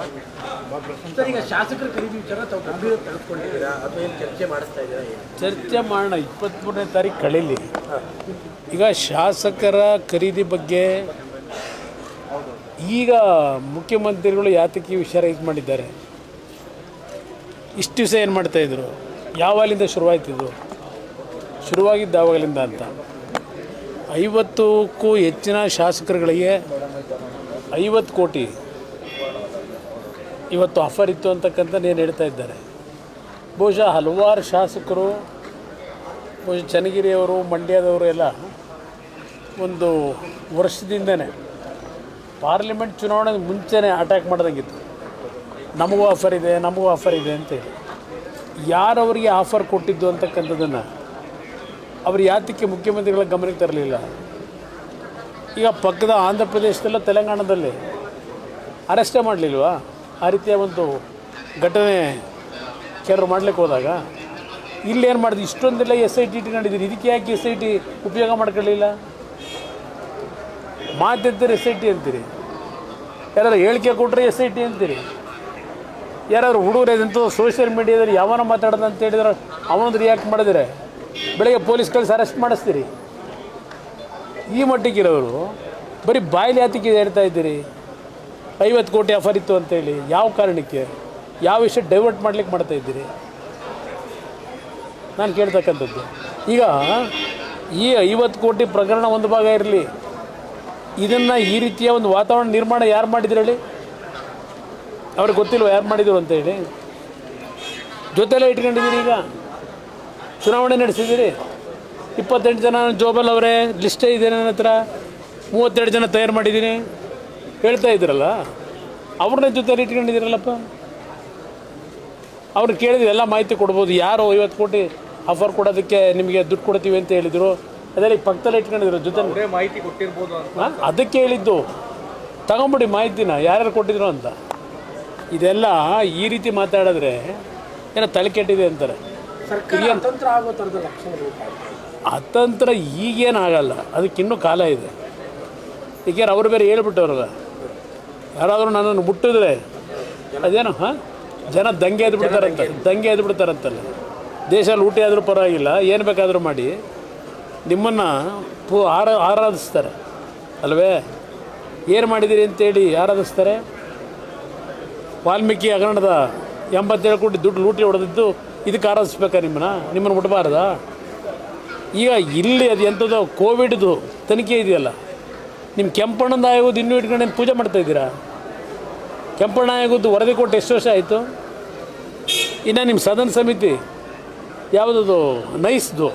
Sir, ಈಗ ಶಾಸಕರ ಖರೀದಿ ವಿಚಾರ ಗಂಭೀರ ಅಥವಾ ಚರ್ಚೆ ಮಾಡಿಸ್ತಾ ಇದ್ದೀರಾ ಚರ್ಚೆ ಮಾಡೋಣ. ಇಪ್ಪತ್ತ್ಮೂರನೇ ತಾರೀಕು ಕಳೀಲಿ. ಈಗ ಶಾಸಕರ ಖರೀದಿ ಬಗ್ಗೆ ಈಗ ಮುಖ್ಯಮಂತ್ರಿಗಳು ಯಾತಕ್ಕೆ ಈ ವಿಚಾರ ಇದು ಮಾಡಿದ್ದಾರೆ? ಇಷ್ಟು ದಿವಸ ಏನು ಮಾಡ್ತಾಯಿದ್ರು ಯಾವಾಗಲಿಂದ ಶುರುವಾಯ್ತಿದ್ದು ಶುರುವಾಗಿದ್ದು ಯಾವಾಗಲಿಂದ ಅಂತ. ಐವತ್ತಕ್ಕೂ ಹೆಚ್ಚಿನ ಶಾಸಕರುಗಳಿಗೆ ಐವತ್ತು ಕೋಟಿ ಇವತ್ತು ಆಫರ್ ಇತ್ತು ಅಂತಕ್ಕಂಥ ಏನು ಹೇಳ್ತಾ ಇದ್ದಾರೆ. ಬಹುಶಃ ಹಲವಾರು ಶಾಸಕರು, ಬಹುಶಃ ಚನ್ನಗಿರಿಯವರು, ಮಂಡ್ಯದವರು ಎಲ್ಲ ಒಂದು ವರ್ಷದಿಂದನೇ ಪಾರ್ಲಿಮೆಂಟ್ ಚುನಾವಣೆ ಮುಂಚೆನೇ ಅಟ್ಯಾಕ್ ಮಾಡ್ದಂಗಿತ್ತು. ನಮಗೂ ಆಫರ್ ಇದೆ, ನಮಗೂ ಆಫರ್ ಇದೆ ಅಂತೇಳಿ ಯಾರವರಿಗೆ ಆಫರ್ ಕೊಟ್ಟಿದ್ದು ಅಂತಕ್ಕಂಥದ್ದನ್ನು ಅವರು ಯಾತಕ್ಕೆ ಮುಖ್ಯಮಂತ್ರಿಗಳ ಗಮನಕ್ಕೆ ತರಲಿಲ್ಲ. ಈಗ ಪಕ್ಕದ ಆಂಧ್ರ ಪ್ರದೇಶದಲ್ಲ, ತೆಲಂಗಾಣದಲ್ಲಿ ಅರೆಸ್ಟೇ ಮಾಡಲಿಲ್ವಾ? ಆ ರೀತಿಯ ಒಂದು ಘಟನೆ ಕೆಲವರು ಮಾಡಲಿಕ್ಕೆ ಹೋದಾಗ ಇಲ್ಲೇನು ಮಾಡಿದ್ವಿ ಇಷ್ಟೊಂದೆಲ್ಲ ಎಸ್ ಐ ಟಿ ಇಟ್ಕೊಂಡಿದ್ದೀರಿ ಇದಕ್ಕೆ ಯಾಕೆ ಎಸ್ ಐ ಟಿ ಉಪಯೋಗ ಮಾಡ್ಕೊಳ್ಳಿಲ್ಲ? ಮಾತಿದ್ದರೆ ಎಸ್ ಐ ಟಿ ಅಂತೀರಿ? ಯಾರಾದ್ರು ಹೇಳಿಕೆ ಕೊಟ್ಟರೆ ಎಸ್ ಐ ಟಿ ಅಂತೀರಿ? ಯಾರಾದ್ರು ಹುಡುಗರು ಇದಂತೂ ಸೋಷಿಯಲ್ ಮೀಡಿಯಾದಲ್ಲಿ ಯಾವನ ಮಾತಾಡೋದು ಅಂತ ಹೇಳಿದ್ರೆ ಅವನೊಂದು ರಿಯಾಕ್ಟ್ ಮಾಡಿದರೆ ಬೆಳಗ್ಗೆ ಪೊಲೀಸ್ ಕಳಿಸಿ ಅರೆಸ್ಟ್ ಮಾಡಿಸ್ತೀರಿ? ಈ ಮಟ್ಟಿಗಿರೋರು ಬರೀ ಬಾಯಿಲಿ ಯಾತಕ್ಕೆ ಹೇಳ್ತಾ ಇದ್ದೀರಿ. ಐವತ್ತು ಕೋಟಿ ಆಫರ್ ಇತ್ತು ಅಂತೇಳಿ, ಯಾವ ಕಾರಣಕ್ಕೆ? ಯಾವ ವಿಷಯ ಡೈವರ್ಟ್ ಮಾಡ್ಲಿಕ್ಕೆ ಮಾಡ್ತಾ ಇದ್ದೀರಿ? ನಾನು ಕೇಳ್ತಕ್ಕಂಥದ್ದು. ಈಗ ಈ ಐವತ್ತು ಕೋಟಿ ಪ್ರಕರಣ ಒಂದು ಭಾಗ ಇರಲಿ. ಇದನ್ನು ಈ ರೀತಿಯ ಒಂದು ವಾತಾವರಣ ನಿರ್ಮಾಣ ಯಾರು ಮಾಡಿದ್ರು ಹೇಳಿ? ಅವ್ರಿಗೆ ಗೊತ್ತಿಲ್ವ ಯಾರು ಮಾಡಿದ್ರು ಅಂತೇಳಿ ಜೊತೆಲೇ ಇಟ್ಕೊಂಡಿದ್ದೀರಿ ಈಗ? ಚುನಾವಣೆ ನಡೆಸಿದ್ದೀರಿ? ಇಪ್ಪತ್ತೆಂಟು ಜನ ಜೋಬಲ್ ಅವರೇ, ಲಿಸ್ಟೇ ಇದೆ ನನ್ನ ಹತ್ರ. ಮೂವತ್ತೆರಡು ಜನ ತಯಾರು ಮಾಡಿದ್ದೀನಿ. ಹೇಳ್ತಾ ಇದ್ರಲ್ಲ ಅವ್ರನ್ನ ಜೊತೆ ಇಟ್ಕೊಂಡಿದ್ದೀರಲ್ಲಪ್ಪ? ಅವ್ರು ಕೇಳಿದ್ರೆ ಎಲ್ಲ ಮಾಹಿತಿ ಕೊಡ್ಬೋದು. ಯಾರು ಐವತ್ತು ಕೋಟಿ ಆಫರ್ ಕೊಡೋದಕ್ಕೆ ನಿಮಗೆ ದುಡ್ಡು ಕೊಡ್ತೀವಿ ಅಂತ ಹೇಳಿದರು. ಅದೆಲ್ಲ ಪಕ್ಕದಲ್ಲಿ ಪಕ್ಕದಲ್ಲೇ ಇಟ್ಕೊಂಡಿದ್ರು ಜೊತೆ ಮಾಹಿತಿ ಕೊಟ್ಟಿರ್ಬೋದು ಅಂತ. ಅದಕ್ಕೆ ಹೇಳಿದ್ದು. ತಗೊಂಬಿಡಿ ಮಾಹಿತಿನ. ಯಾರ್ಯಾರು ಕೊಟ್ಟಿದ್ರು ಅಂತ. ಇದೆಲ್ಲ ಈ ರೀತಿ ಮಾತಾಡಿದ್ರೆ ಏನೋ ತಲೆ ಕೆಟ್ಟಿದೆ ಅಂತಾರೆ. ಸರ್ಕಾರ ಅತಂತ್ರ ಈಗೇನು ಆಗೋಲ್ಲ ಲಕ್ಷಣಗಳು ಅತಂತ್ರ ಈಗೇನಾಗಲ್ಲ ಅದಕ್ಕಿನ್ನೂ ಕಾಲ ಇದೆ. ಈಗ ಅವ್ರು ಬೇರೆ ಹೇಳ್ಬಿಟ್ಟವ್ರಲ್ಲ? ಯಾರಾದರೂ ನನ್ನನ್ನು ಮುಟ್ಟಿದ್ರೆ ಅದೇನು ಹಾಂ? ಜನ ದಂಗೆ ಎದ್ದು ಬಿಡ್ತಾರಂತ ದಂಗೆ. ಎದ್ದು ಬಿಡ್ತಾರಂತಲ್ಲ ದೇಶ ಲೂಟಿ ಆದರೂ ಪರವಾಗಿಲ್ಲ ಏನು ಬೇಕಾದರೂ ಮಾಡಿ. ನಿಮ್ಮನ್ನು ಪೂ ಆರ ಆರಾಧಿಸ್ತಾರೆ. ಅಲ್ವೇ? ಏನು ಮಾಡಿದ್ದೀರಿ ಅಂತೇಳಿ ಆರಾಧಿಸ್ತಾರೆ? ವಾಲ್ಮೀಕಿ ಹಗರಣದ ಎಂಬತ್ತೇಳು ಕೋಟಿ ದುಡ್ಡು ಲೂಟಿ ಹೊಡೆದಿದ್ದು ಇದಕ್ಕೆ ಆರಾಧಿಸ್ಬೇಕಾ ನಿಮ್ಮನ್ನ? ನಿಮ್ಮನ್ನು ಮುಟ್ಬಾರ್ದಾ? ಈಗ ಇಲ್ಲಿ ಅದು ಎಂಥದ್ದು ಕೋವಿಡ್ದು ತನಿಖೆ ಇದೆಯಲ್ಲ. ನಿಮ್ಮ ಕೆಂಪಣ್ಣನ ಆಯೋಗದ ಇನ್ನೂ ಇಟ್ಕೊಂಡು ಪೂಜೆ ಮಾಡ್ತಾ ಇದ್ದೀರಾ? ಕೆಂಪಣ್ಣ ಆಯೋಗದ್ದು ವರದಿ ಕೊಟ್ಟು ಎಷ್ಟು ವರ್ಷ ಆಯಿತು? ಇನ್ನು ನಿಮ್ಮ ಸದನ ಸಮಿತಿ ಯಾವುದದು? ನೈಸ್ದು.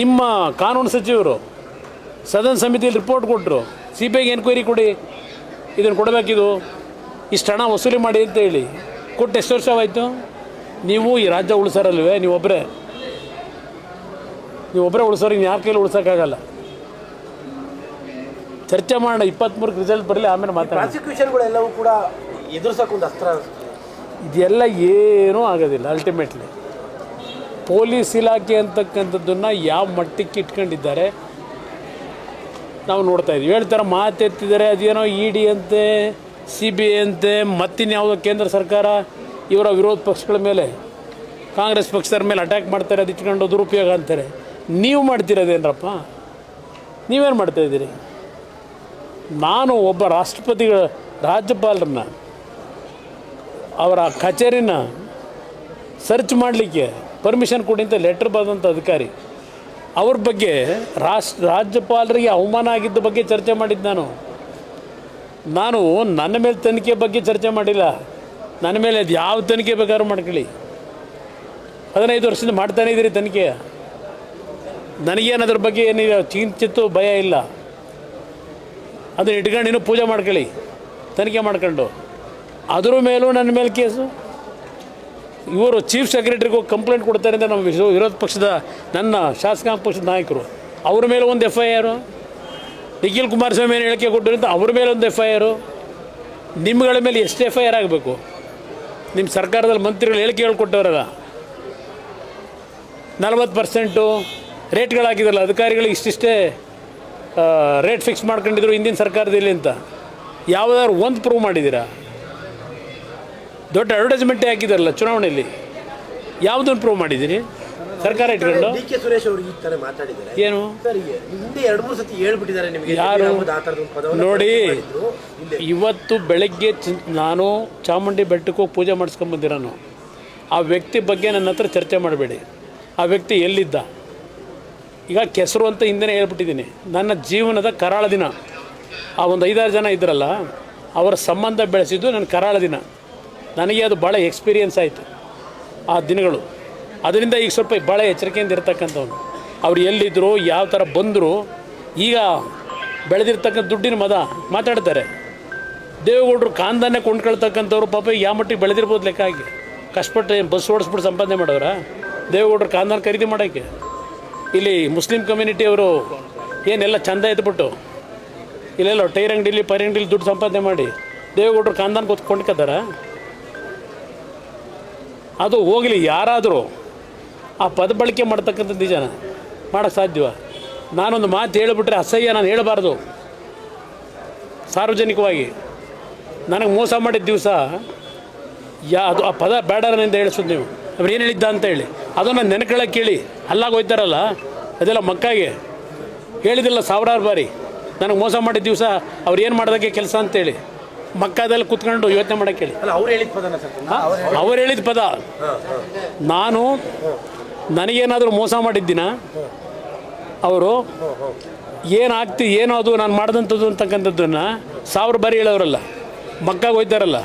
ನಿಮ್ಮ ಕಾನೂನು ಸಚಿವರು ಸದನ ಸಮಿತಿಯಲ್ಲಿ ರಿಪೋರ್ಟ್ ಕೊಟ್ಟರು ಸಿ ಬಿ ಐಗೆ ಎನ್ಕ್ವೈರಿ ಕೊಡಿ. ಇದನ್ನು ಕೊಡಬೇಕಿದು. ಇಷ್ಟು ಹಣ ವಸೂಲಿ ಮಾಡಿ ಅಂತ ಹೇಳಿ. ಕೊಟ್ಟು ಎಷ್ಟು ವರ್ಷವಾಯಿತು ನೀವು ಈ ರಾಜ್ಯ ಉಳಿಸಾರಲ್ವೇ? ನೀವೊಬ್ಬರೇ ನೀವು ಉಳಿಸೋರಿಗೆ ಯಾರ ಕೈಲಿ ಉಳ್ಸೋಕ್ಕಾಗಲ್ಲ. ಚರ್ಚೆ ಮಾಡೋಣ ಇಪ್ಪತ್ತ್ಮೂರಕ್ಕೆ ರಿಸಲ್ಟ್ ಬರಲಿ ಆಮೇಲೆ ಮಾತಾಡೋಣ. ಪ್ರಾಸಿಕ್ಯೂಷನ್ಗಳೆಲ್ಲವೂ ಕೂಡ ಒಂದು ಅಸ್ತ್ರ ಇದೆಲ್ಲ ಏನೂ ಆಗೋದಿಲ್ಲ ಅಲ್ಟಿಮೇಟ್ಲಿ ಪೊಲೀಸ್ ಇಲಾಖೆ ಅಂತಕ್ಕಂಥದ್ದನ್ನು ಯಾವ ಮಟ್ಟಕ್ಕೆ ಇಟ್ಕೊಂಡಿದ್ದಾರೆ ನಾವು ನೋಡ್ತಾ ಇದ್ದೀವಿ. ಹೇಳ್ತಾರೆ ಮಾತೆತ್ತಿದ್ದಾರೆ ಅದೇನೋ ಇ ಡಿ ಅಂತೆ ಸಿ ಬಿ ಐ ಅಂತೆ ಮತ್ತಿನ್ಯಾವುದೋ ಕೇಂದ್ರ ಸರ್ಕಾರ ಇವರ ವಿರೋಧ ಪಕ್ಷಗಳ ಮೇಲೆ ಕಾಂಗ್ರೆಸ್ ಪಕ್ಷದ ಮೇಲೆ ಅಟ್ಯಾಕ್ ಮಾಡ್ತಾರೆ ಅದು ಇಟ್ಕೊಂಡು ದುರುಪಯೋಗ ಅಂತಾರೆ. ನೀವು ಮಾಡ್ತಿರೋದೇನ್ರಪ್ಪ ನೀವೇನು ಮಾಡ್ತಾ ಇದ್ದೀರಿ? ನಾನು ಒಬ್ಬ ರಾಷ್ಟ್ರಪತಿಗಳ ರಾಜ್ಯಪಾಲರನ್ನ, ಅವರ ಕಚೇರಿನ ಸರ್ಚ್ ಮಾಡಲಿಕ್ಕೆ ಪರ್ಮಿಷನ್ ಕೊಡಿ ಅಂತ ಲೆಟ್ರ್ ಬರೆದಂಥ ಅಧಿಕಾರಿ. ಅವ್ರ ಬಗ್ಗೆ ರಾಷ್ಟ್ರ, ರಾಜ್ಯಪಾಲರಿಗೆ ಅವಮಾನ ಆಗಿದ್ದ ಬಗ್ಗೆ ಚರ್ಚೆ ಮಾಡಿದ್ದು ನಾನು. ನಾನು ನನ್ನ ಮೇಲೆ ತನಿಖೆ ಬಗ್ಗೆ ಚರ್ಚೆ ಮಾಡಿಲ್ಲ. ನನ್ನ ಮೇಲೆ ಅದು ಯಾವ ತನಿಖೆ ಬೇಕಾದ್ರೂ ಮಾಡ್ಕೊಳ್ಳಿ. ಹದಿನೈದು ವರ್ಷದಿಂದ ಮಾಡ್ತಾನೇ ಇದ್ದೀರಿ ತನಿಖೆ ನನಗೇನು ಅದ್ರ ಬಗ್ಗೆ ಏನಿದೆ? ಚಿಂತಿತ್ತು, ಭಯ ಇಲ್ಲ. ಅದನ್ನ ಇಟ್ಕೊಂಡು ಇನ್ನೂ ಪೂಜೆ ಮಾಡ್ಕೊಳ್ಳಿ. ತನಿಖೆ ಮಾಡ್ಕೊಂಡು. ಅದ್ರ ಮೇಲೂ ನನ್ನ ಮೇಲೆ ಕೇಸು. ಇವರು ಚೀಫ್ ಸೆಕ್ರೆಟರಿಗೂ ಕಂಪ್ಲೇಂಟ್ ಕೊಡ್ತಾರೆ ಅಂತ ನಮ್ಮ ವಿರೋ- ವಿರೋಧ ಪಕ್ಷದ ನನ್ನ ಶಾಸಕಾಂಗ ಪಕ್ಷದ ನಾಯಕರು. ಅವ್ರ ಮೇಲೆ ಒಂದು ಎಫ್ ಐ ಆರು ನಿಖಿಲ್ ಕುಮಾರಸ್ವಾಮಿ ಏನು ಹೇಳಿಕೆ ಕೊಟ್ಟರು ಅಂತ ಅವ್ರ ಮೇಲೆ ಒಂದು ಎಫ್ ಐ ಆರು ನಿಮ್ಗಳ ಮೇಲೆ ಎಷ್ಟು ಎಫ್ ಐ ಆರ್ ಆಗಬೇಕು? ನಿಮ್ಮ ಸರ್ಕಾರದಲ್ಲಿ ಮಂತ್ರಿಗಳು ಹೇಳಿಕೆ ಹೇಳ್ಕೊಟ್ಟವರಲ್ಲ. ನಲ್ವತ್ತು ಪರ್ಸೆಂಟು ರೇಟ್ಗಳು ಹಾಕಿದ್ರಲ್ಲ ಅಧಿಕಾರಿಗಳಿಗೆ ಇಷ್ಟಿಷ್ಟೇ ರೇಟ್ ಫಿಕ್ಸ್ ಮಾಡ್ಕೊಂಡಿದ್ರು ಹಿಂದಿನ ಸರ್ಕಾರದಲ್ಲಿ ಅಂತ. ಯಾವುದಾದ್ರು ಒಂದು ಪ್ರೂವ್ ಮಾಡಿದ್ದೀರಾ? ದೊಡ್ಡ ಅಡ್ವರ್ಟೈಸ್ಮೆಂಟೇ ಹಾಕಿದಾರಲ್ಲ ಚುನಾವಣೆಯಲ್ಲಿ. ಯಾವುದನ್ನು ಪ್ರೂವ್ ಮಾಡಿದ್ದೀರಿ? ಸರ್ಕಾರ ಇಟ್ಕೊಂಡು? ಡಿ ಕೆ ಸುರೇಶ್ ಅವರು ಈ ತರ ಮಾತಾಡಿದ್ದಾರೆ. ಏನು? ಸರ್ ಈಗ ಹಿಂದೆ ಎರಡು ಮೂರು ಸತಿ ಹೇಳ್ಬಿಟ್ಟಿದ್ದಾರೆ ನಿಮಗೆ. ಯಾರು? ನೋಡಿ ಇವತ್ತು ಬೆಳಗ್ಗೆ ನಾನು ಚಾಮುಂಡಿ ಬೆಟ್ಟಕ್ಕೆ ಹೋಗಿ ಪೂಜೆ ಮಾಡಿಸ್ಕೊಂಬಂದಿರೋನು. ಆ ವ್ಯಕ್ತಿ ಬಗ್ಗೆ ನನ್ನ ಹತ್ರ ಚರ್ಚೆ ಮಾಡಬೇಡಿ. ಆ ವ್ಯಕ್ತಿ ಎಲ್ಲಿದ್ದ? ಈಗ ಕೆಸರು ಅಂತ ಹಿಂದೆ ಹೇಳ್ಬಿಟ್ಟಿದ್ದೀನಿ. ನನ್ನ ಜೀವನದ ಕರಾಳ ದಿನ. ಆ ಒಂದು ಐದಾರು ಜನ ಇದ್ರಲ್ಲ, ಅವರ ಸಂಬಂಧ ಬೆಳೆಸಿದ್ದು ನನ್ನ ಕರಾಳ ದಿನ. ನನಗೆ ಅದು ಭಾಳ ಎಕ್ಸ್ಪೀರಿಯೆನ್ಸ್ ಆಯಿತು, ಆ ದಿನಗಳು. ಅದರಿಂದ ಈಗ ಸ್ವಲ್ಪ ಭಾಳ ಎಚ್ಚರಿಕೆಯಿಂದ ಇರ್ತಕ್ಕಂಥವ್ನು. ಅವ್ರು ಎಲ್ಲಿದ್ದರು ಯಾವ ಥರ ಬಂದರು, ಈಗ ಬೆಳೆದಿರ್ತಕ್ಕಂಥ ದುಡ್ಡಿನ ಮದ ಮಾತಾಡ್ತಾರೆ. ದೇವೇಗೌಡರು ಕಾಂದಾನೆ ಕೊಂಡ್ಕೊಳ್ತಕ್ಕಂಥವ್ರು ಪಾಪ ಯಾವ ಮಟ್ಟಿಗೆ ಬೆಳೆದಿರ್ಬೋದು ಲೆಕ್ಕ ಹಾಕಿ ಕಷ್ಟಪಟ್ಟು ಬಸ್ ಓಡಿಸ್ಬಿಟ್ಟು ಸಂಪಾದನೆ ಮಾಡೋರ? ದೇವೇಗೌಡರು ಕಾಂದಾನೆ ಖರೀದಿ ಮಾಡೋಕ್ಕೆ ಇಲ್ಲಿ ಮುಸ್ಲಿಂ ಕಮ್ಯುನಿಟಿಯವರು ಏನೆಲ್ಲ ಚಂದ ಎದ್ಬಿಟ್ಟು, ಇಲ್ಲೆಲ್ಲ ಟೈರ್ ಅಂಗಡಿಲಿ, ಪೈರ್ ಅಂಗಡಿಲಿ ದುಡ್ಡು ಸಂಪಾದನೆ ಮಾಡಿ ದೇವೇಗೌಡರು ಕಾಂದಾನ ಕೂತ್ ಅದು ಹೋಗಲಿ, ಯಾರಾದರೂ ಆ ಪದ ಬಳಕೆ ಮಾಡ್ತಕ್ಕಂಥ ನಿಜನ ಮಾಡೋಕ್ಕೆ ಸಾಧ್ಯವ ನಾನೊಂದು ಮಾತು ಹೇಳಿಬಿಟ್ರೆ ಅಸಹ್ಯ, ನಾನು ಹೇಳಬಾರ್ದು. ಸಾರ್ವಜನಿಕವಾಗಿ. ನನಗೆ ಮೋಸ ಮಾಡಿದ ದಿವಸ, ಯಾ ಅದು ಆ ಪದ ಬೇಡರನಿಂದ ಹೇಳಿಸೋದು ನೀವು. ಅವ್ರು ಏನು ಹೇಳಿದ್ದ ಅಂತ ಹೇಳಿ. ಅದನ್ನು ನೆನಕೊಳ್ಳೋಕೆ ಕೇಳಿ ಅಲ್ಲಾಗ ಹೋಯ್ತಾರಲ್ಲ ಅದೆಲ್ಲ ಮಕ್ಕಾಗೆ. ಹೇಳಿದಿಲ್ಲ ಸಾವಿರಾರು ಬಾರಿ. ನನಗೆ ಮೋಸ ಮಾಡಿದ ದಿವಸ ಅವ್ರು ಏನು ಮಾಡೋದಕ್ಕೆ ಕೆಲಸ ಅಂತೇಳಿ ಮಕ್ಕದಲ್ಲಿ ಕುತ್ಕೊಂಡು ಯೋಚನೆ ಮಾಡೋಕ್ಕೆ ಹೇಳಿ. ಅವ್ರು ಹೇಳಿದ ಪದನ ಸರ್? ಅವ್ರು ಹೇಳಿದ ಪದ. ನಾನು ನನಗೇನಾದರೂ ಮೋಸ ಮಾಡಿದ್ದಿನ ಅವರು ಏನು ಆಗ್ತಿ ಏನೋ ಅದು ನಾನು ಮಾಡಿದಂಥದ್ದು ಅಂತಕ್ಕಂಥದ್ದನ್ನು ಸಾವಿರ ಬಾರಿ ಹೇಳೋರಲ್ಲ. ಮಕ್ಕಾಗ ಹೋಯ್ತಾರಲ್ಲ.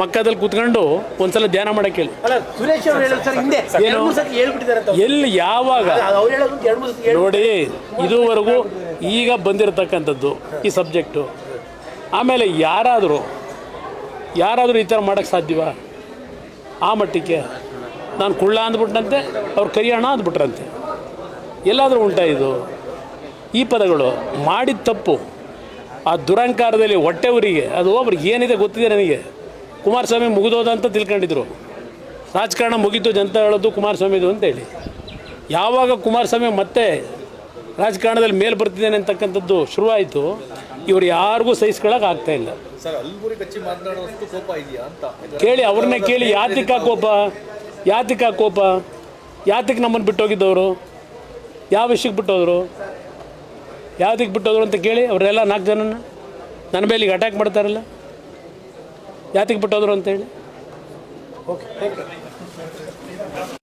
ಮಕ್ಕದಲ್ಲಿ ಕುತ್ಕೊಂಡು ಒಂದ್ಸಲ ಧ್ಯಾನ ಮಾಡಕ್ಕೆ ಹೇಳಿ. ಎಲ್ಲಿ ಯಾವಾಗ? ನೋಡಿ ಇದುವರೆಗೂ ಈಗ ಬಂದಿರತಕ್ಕಂಥದ್ದು ಈ ಸಬ್ಜೆಕ್ಟು. ಆಮೇಲೆ ಯಾರಾದರೂ ಯಾರಾದರೂ ಈ ಥರ ಮಾಡೋಕ್ಕೆ ಸಾಧ್ಯವ? ಆ ಮಟ್ಟಕ್ಕೆ ನಾನು ಕುಳ್ಳ ಅಂದ್ಬಿಟ್ಟಂತೆ ಅವ್ರು ಕರಿಯೋಣ ಅಂದ್ಬಿಟ್ರಂತೆ. ಎಲ್ಲಾದರೂ ಉಂಟಾ ಇದು? ಈ ಪದಗಳು ಮಾಡಿದ ತಪ್ಪು. ಆ ದುರಂಕಾರದಲ್ಲಿ ಹೊಟ್ಟೆ ಊರಿಗೆ ಅದು ಒಬ್ರಿಗೆ ಏನಿದೆ ಗೊತ್ತಿದೆ ನನಗೆ? ಕುಮಾರಸ್ವಾಮಿ ಮುಗಿದೋದ ಅಂತ ತಿಳ್ಕೊಂಡಿದ್ರು. ರಾಜಕಾರಣ ಮುಗೀತು ಜನತಾ ಹೇಳೋದು ಕುಮಾರಸ್ವಾಮಿದು ಅಂತೇಳಿ ಯಾವಾಗ ಕುಮಾರಸ್ವಾಮಿ ಮತ್ತೆ ರಾಜಕಾರಣದಲ್ಲಿ ಮೇಲೆ ಬರ್ತಿದ್ದೇನೆ ಅಂತಕ್ಕಂಥದ್ದು ಶುರುವಾಯಿತು. ಇವರು ಯಾರಿಗೂ ಸಹಿಸ್ಕೊಳ್ಳೋಕೆ ಆಗ್ತಾ ಇಲ್ಲ. ಕೇಳಿ ಅವ್ರನ್ನೇ ಕೇಳಿ ಯಾತಿಕ ಕೋಪ? ಯಾತಿಕ ಕೋಪ? ಯಾತಕ್ಕೆ ನಮ್ಮನ್ನು ಬಿಟ್ಟೋಗಿದ್ದವರು? ಯಾವ ವಿಷಯಕ್ಕೆ ಬಿಟ್ಟೋದ್ರು? ಯಾವ್ದಕ್ಕೆ ಬಿಟ್ಟೋದ್ರು ಅಂತ ಕೇಳಿ ಅವರೆಲ್ಲ ನಾಲ್ಕು ಜನನ? ನನ್ನ ಮೇಲೆ ಈಗ ಅಟ್ಯಾಕ್ ಮಾಡ್ತಾರಲ್ಲ? ಯಾತಕ್ಕೆ ಬಿಟ್ಟೋದ್ರು ಅಂತೇಳಿ? Okay thank you